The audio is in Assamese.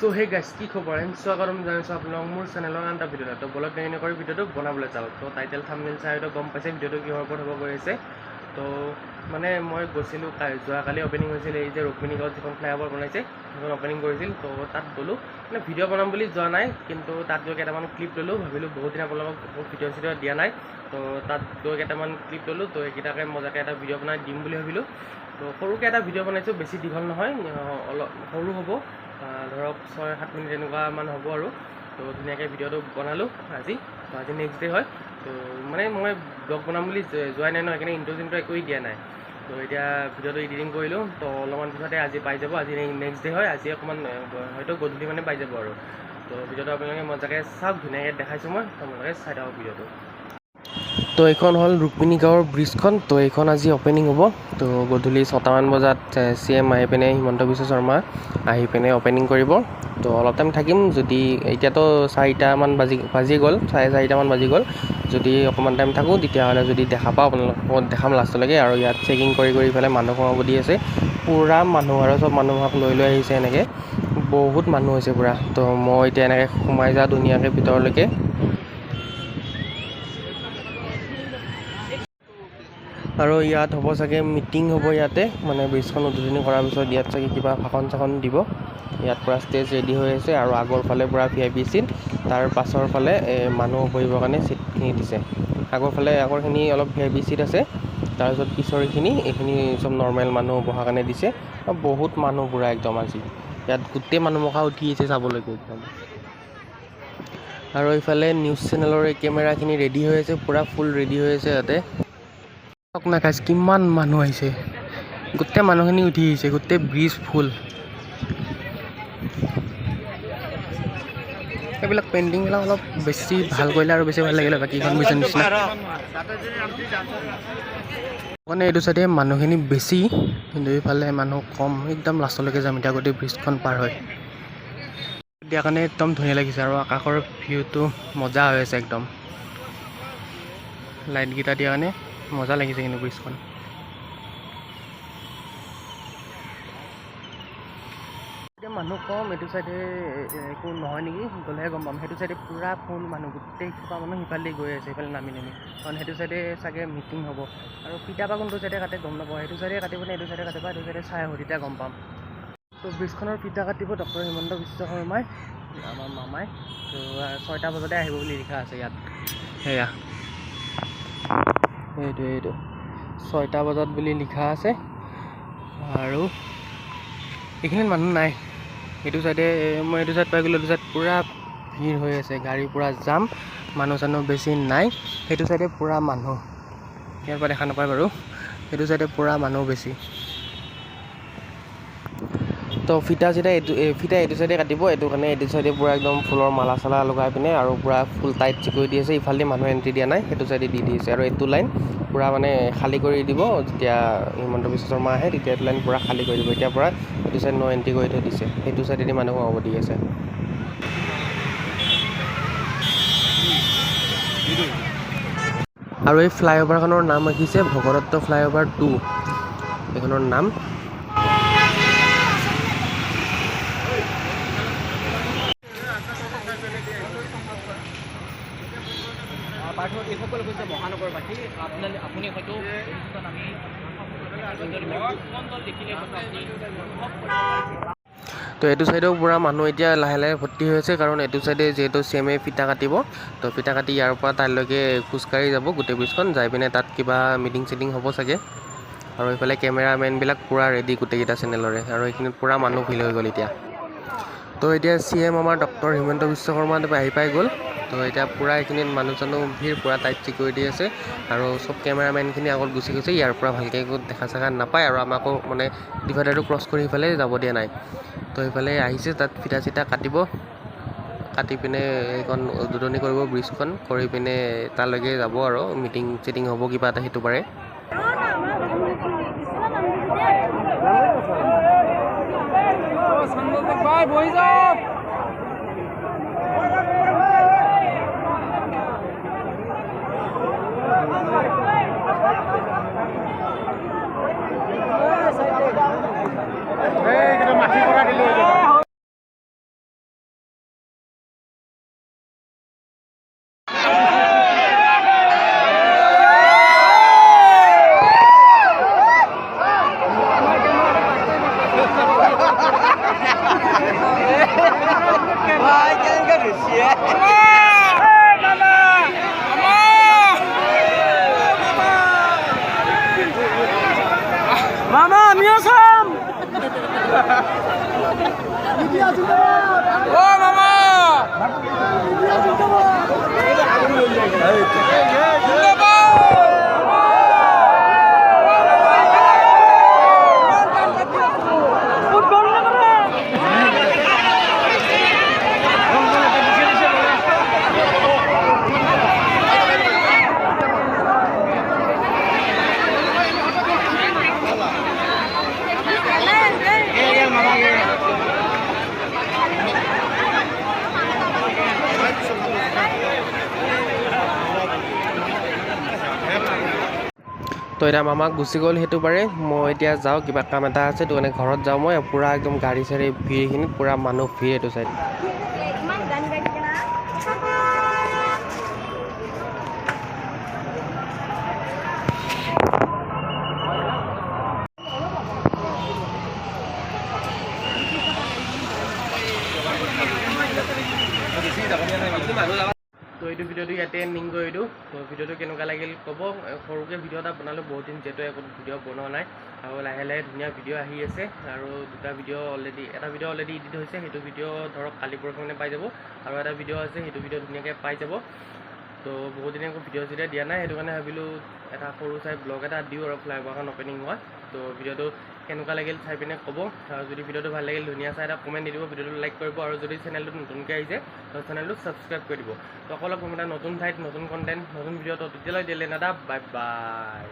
চ' সেই গাইছ কি খবৰ? এণ্ড স্বাগতম জনাইছোঁ আপোনালোকক মোৰ চেনেলৰ আন এটা ভিডিঅ'ত তো বলক দেৰি নকৰি ভিডিঅ'টো বনাবলৈ যাওঁ। তো টাইটেল থামনেল চাই হয়তো গম পাইছে ভিডিঅ'টো কিহৰ ওপৰত হ'ব গৈ আছে। তো মানে মই গৈছিলোঁ যোৱাকালি অ'পেনিং হৈছিল এই যে ৰুক্মিণী গাঁৱত যিখন ফ্লাইঅভাৰ বনাইছে সেইখন অ'পেনিং কৰিছিল। তো তাত গ'লোঁ। মানে ভিডিঅ' বনাম বুলি যোৱা নাই কিন্তু তাত গৈ কেইটামান ক্লিপ ল'লোঁ। ভাবিলোঁ বহুত দিন আপোনালোকক ভিডিঅ' চিডিঅ' দিয়া নাই। তো তাত গৈ কেইটামান ক্লিপ ল'লোঁ। তো এইকেইটাকে মজাকৈ এটা ভিডিঅ' বনাই দিম বুলি ভাবিলোঁ। তো সৰুকৈ এটা ভিডিঅ' বনাইছোঁ বেছি দীঘল নহয় অলপ সৰু হ'ব। ধৰক ছয় সাত মিনিট এনেকুৱামান হ'ব আৰু। তো ধুনীয়াকৈ ভিডিঅ'টো বনালোঁ আজি। তো আজি নেক্সট ডে হয়। তো মানে মই ব্লগ বনাম বুলি যোৱাই নাই ন সেইকাৰণে ইণ্ট্ৰ চিণ্ট্ৰ একোৱেই দিয়া নাই। তো এতিয়া ভিডিঅ'টো এডিটিং কৰিলোঁ। তো অলপমান পিছতে আজি পাই যাব। আজি নেক্সট ডে হয়। আজি অকণমান হয়তো গধূলি মানে পাই যাব আৰু। তো ভিডিঅ'টো আপোনালোকে মজাকৈ চাওক ধুনীয়াকৈ দেখাইছোঁ মই। আপোনালোকে চাই থাকক ভিডিঅ'টো। তো এইখন হ'ল ৰুক্মিণী গাঁৱৰ ব্ৰিজখন, তো এইখন আজি অ'পেনিং হ'ব। তো গধূলি ছটামান বজাত চি এম আহি পিনে হিমন্ত বিশ্ব শৰ্মা আহি পিনে অ'পেনিং কৰিব। তো অলপ টাইম থাকিম, যদি এতিয়াতো চাৰিটামান বাজি বাজি গ'ল, চাৰে চাৰিটামান বাজি গ'ল, যদি অকণমান টাইম থাকোঁ, তেতিয়াহ'লে যদি দেখা পাওঁ আপোনালোকক, দেখাম লাষ্টলৈকে। আৰু ইয়াত চেকিং কৰি কৰি পেলাই মানুহ সোমাব দি আছে। পূৰা মানুহ, আৰু চব মানুহক লৈ লৈ আহিছে এনেকৈ। বহুত মানুহ হৈছে পূৰা। তো মই এতিয়া এনেকৈ সোমাই যাওঁ ধুনীয়াকৈ ভিতৰলৈকে। আৰু ইয়াত হ'ব চাগে মিটিং হ'ব ইয়াতে। মানে ব্ৰিজখন উদ্বোধনী কৰাৰ পিছত ইয়াত চাগে কিবা ভাষণ চাষণ দিব। ইয়াত পূৰা ষ্টেজ ৰেডি হৈ আছে আৰু আগৰ ফালে পূৰা ভি আই পি চিট তাৰ পাছৰ ফালে মানুহ বহিবৰ কাৰণে চিটখিনি দিছে। আগৰ ফালে আগৰখিনি অলপ ভি আই পি চিট আছে তাৰপিছত পিছৰখিনি এইখিনি চব নৰ্মেল মানুহ বহাৰ কাৰণে দিছে। বহুত মানুহ পূৰা একদম আজি। ইয়াত গোটেই মানুহ মখা উঠি আহিছে চাবলৈকে একদম আৰু এইফালে নিউজ চেনেলৰ এই কেমেৰাখিনি ৰেডি হৈ আছে পূৰা ফুল ৰেডি হৈ আছে ইয়াতে। চাওক না গাইজ কিমান মানুহ আহিছে? গোটেই মানুহখিনি উঠি আহিছে গোটেই ব্ৰিজ ফুল এইবিলাক পেইণ্টিংবিলাক অলপ বেছি ভাল কৰিলে আৰু বেছি ভাল লাগিলে বাকীখন ব্ৰিজৰ নিচিনা। মানে এইটো চাইডে মানুহখিনি বেছি কিন্তু এইফালে মানুহ কম। একদম লাষ্টলৈকে যাম এতিয়া গোটেই ব্ৰিজখন পাৰ হয় দিয়াৰ কাৰণে একদম ধুনীয়া লাগিছে আৰু আকাশৰ ভিউটো মজা হৈ আছে একদম। লাইটকেইটা দিয়াৰ কাৰণে। মজা লাগিছে কিন্তু ব্ৰিজখন এতিয়া মানুহ কম এইটো চাইডে একো নহয় নেকি? গ'লেহে গম পাম। সেইটো চাইডে পূৰা ফুল মানুহ গোটেই সোপা মানুহ সিফালেদি গৈ আছে সেইফালে নামি নামি। কাৰণ সেইটো চাইডে চাগে মিটিং হ'ব। আৰু পিতাবা কোনটো চাইডে কাটে গম নাপাওঁ। সেইটো চাইডে কাটিব নে এইটো চাইডে কাটিব এইটো চাইডে চাই আহোঁ তেতিয়া গম পাম। ত' ব্ৰিজখনৰ ফিতা কাটিব ডক্টৰ হিমন্ত বিশ্ব শৰ্মাই আমাৰ মামাই ত' ছয়টা বজাতে আহিব বুলি লিখা আছে ইয়াত। সেয়া। এইটো এইটো। ছয়টা বজাত বুলি লিখা আছে। আৰু এইখিনিত মানুহ নাই। এইটো চাইডে মই এইটো চাইড পাই গ'লোঁ এইটো চাইড পূৰা ভিৰ হৈ আছে। গাড়ী পূৰা জাম মানুহ চানুহ বেছি নাই। সেইটো চাইডে পূৰা মানুহ। ইয়াৰ পৰা দেখা নাপায় বাৰু। সেইটো চাইডে পূৰা মানুহ বেছি। তো ফিতা চিতা এইটো এই ফিতা এইটো চাইডে কাটিব এইটো কাৰণে এইটো চাইডে পূৰা একদম ফুলৰ মালা চালা লগাই পিনে আৰু পূৰা ফুল টাইট চিকুৰি দি আছে ইফালেদি মানুহ এণ্ট্ৰি দিয়া নাই সেইটো চাইডে দি দিছে আৰু এইটো লাইন পূৰা মানে খালী কৰি দিব যেতিয়া হিমন্ত বিশ্ব শৰ্মা আহে তেতিয়া এইটো লাইন পূৰা খালী কৰি দিব এতিয়াৰ পৰা এইটো চাইড ন' এণ্ট্ৰি কৰি থৈ দিছে সেইটো চাইডেদি মানুহ সোমাব দি আছে। আৰু এই ফ্লাইঅভাৰখনৰ নাম ৰাখিছে ভগদত্ত ফ্লাইঅভাৰ টু এইখনৰ নাম। আপোনালোকে আপুনি হয়তো তো এইটো চাইডেও পূৰা মানুহ এতিয়া লাহে লাহে ভৰ্তি হৈ আছে, কাৰণ এইটো চাইডে যিহেতু চি এম এ ফিতা কাটিব, তো ফিতা কাটি ইয়াৰ পৰা তালৈকে খোজকাঢ়ি যাব গোটেই ব্ৰিজখন যাই পিনে তাত কিবা মিটিং চিটিং হ'ব চাগে। আৰু এইফালে কেমেৰামেনবিলাক পূৰা ৰেডি গোটেইকেইটা চেনেলৰে আৰু এইখিনিত পূৰা মানুহ ভিৰ হৈ গ'ল এতিয়া। তো এতিয়া চি এম আমাৰ ডক্টৰ হিমন্ত বিশ্ব শৰ্মা আহি পাই গ'ল। তো এতিয়া পূৰা এইখিনিত মানুহ চানুহ ভিৰ পূৰা টাইট চিকিউৰিটি আছে আৰু চব কেমেৰামেনখিনি আগত গুচি গৈছে। ইয়াৰ পৰা ভালকৈ একো দেখা চেখা নাপায় আৰু আমাকো মানে ডিভাইডাৰটো ক্ৰছ কৰি সিফালে যাব দিয়া নাই। তো সেইফালে আহিছে তাত ফিটা চিটা কাটিব। কাটি পিনে এইখন উদ্বোধনী কৰিব ব্ৰিজখন কৰি পিনে তালৈকে যাব আৰু। মিটিং চিটিং হ'ব কিবা এটা সেইটো পাৰে। Let's go! তো এতিয়া মামাক গুচি গ'ল সেইটো পাৰে মই এতিয়া যাওঁ, কিবা কাম এটা আছে সেইটো কাৰণে ঘৰত যাওঁ মই। পূৰা একদম গাড়ী চাড়ী ভিৰখিনিত পূৰা মানুহ ভিৰ এইটো চাইড তো এইটো ভিডিঅ'টো ইয়াতে এণ্ডিং কৰি দিওঁ তো ভিডিঅ'টো কেনেকুৱা লাগিল ক'ব সৰুকৈ ভিডিঅ' এটা বনালোঁ বহুত দিন যিহেতু একো ভিডিঅ' বনোৱা নাই। আৰু লাহে লাহে ধুনীয়া ভিডিঅ' আহি আছে আৰু দুটা ভিডিঅ' অলৰেডি এটা ভিডিঅ' অলৰেডি এডিট হৈছে সেইটো ভিডিঅ' ধৰক কালি পৰহি মানে পাই যাব। আৰু এটা ভিডিঅ' আছে সেইটো ভিডিঅ' ধুনীয়াকৈ পাই যাব। তো বহুত দিনে একো ভিডিঅ' যেতিয়া দিয়া নাই সেইটো কাৰণে ভাবিলোঁ এটা সৰু চাই ব্লগ এটা দিওঁ আৰু ফ্লাইঅভাৰখন অ'পেনিং হোৱা তো ভিডিঅ'টো কেনেকুৱা লাগিল চাই পিনে ক'ব। যদি ভিডিঅ'টো ভালো লাগিল, ধুনীয়া চাই এটা কমেণ্ট দি দিব, ভিডিঅ'টো লাইক কৰিব আৰু যদি চেনেলটো নতুনকৈ আহিছে, তো চেনেলটো ছাবস্ক্ৰাইব কৰি দিব। তো অকল অকণ এটা নতুন ঠাইত নতুন কণ্টেণ্ট নতুন ভিডিঅ' তো তেতিয়ালৈ দিলে নাদা বাই বাই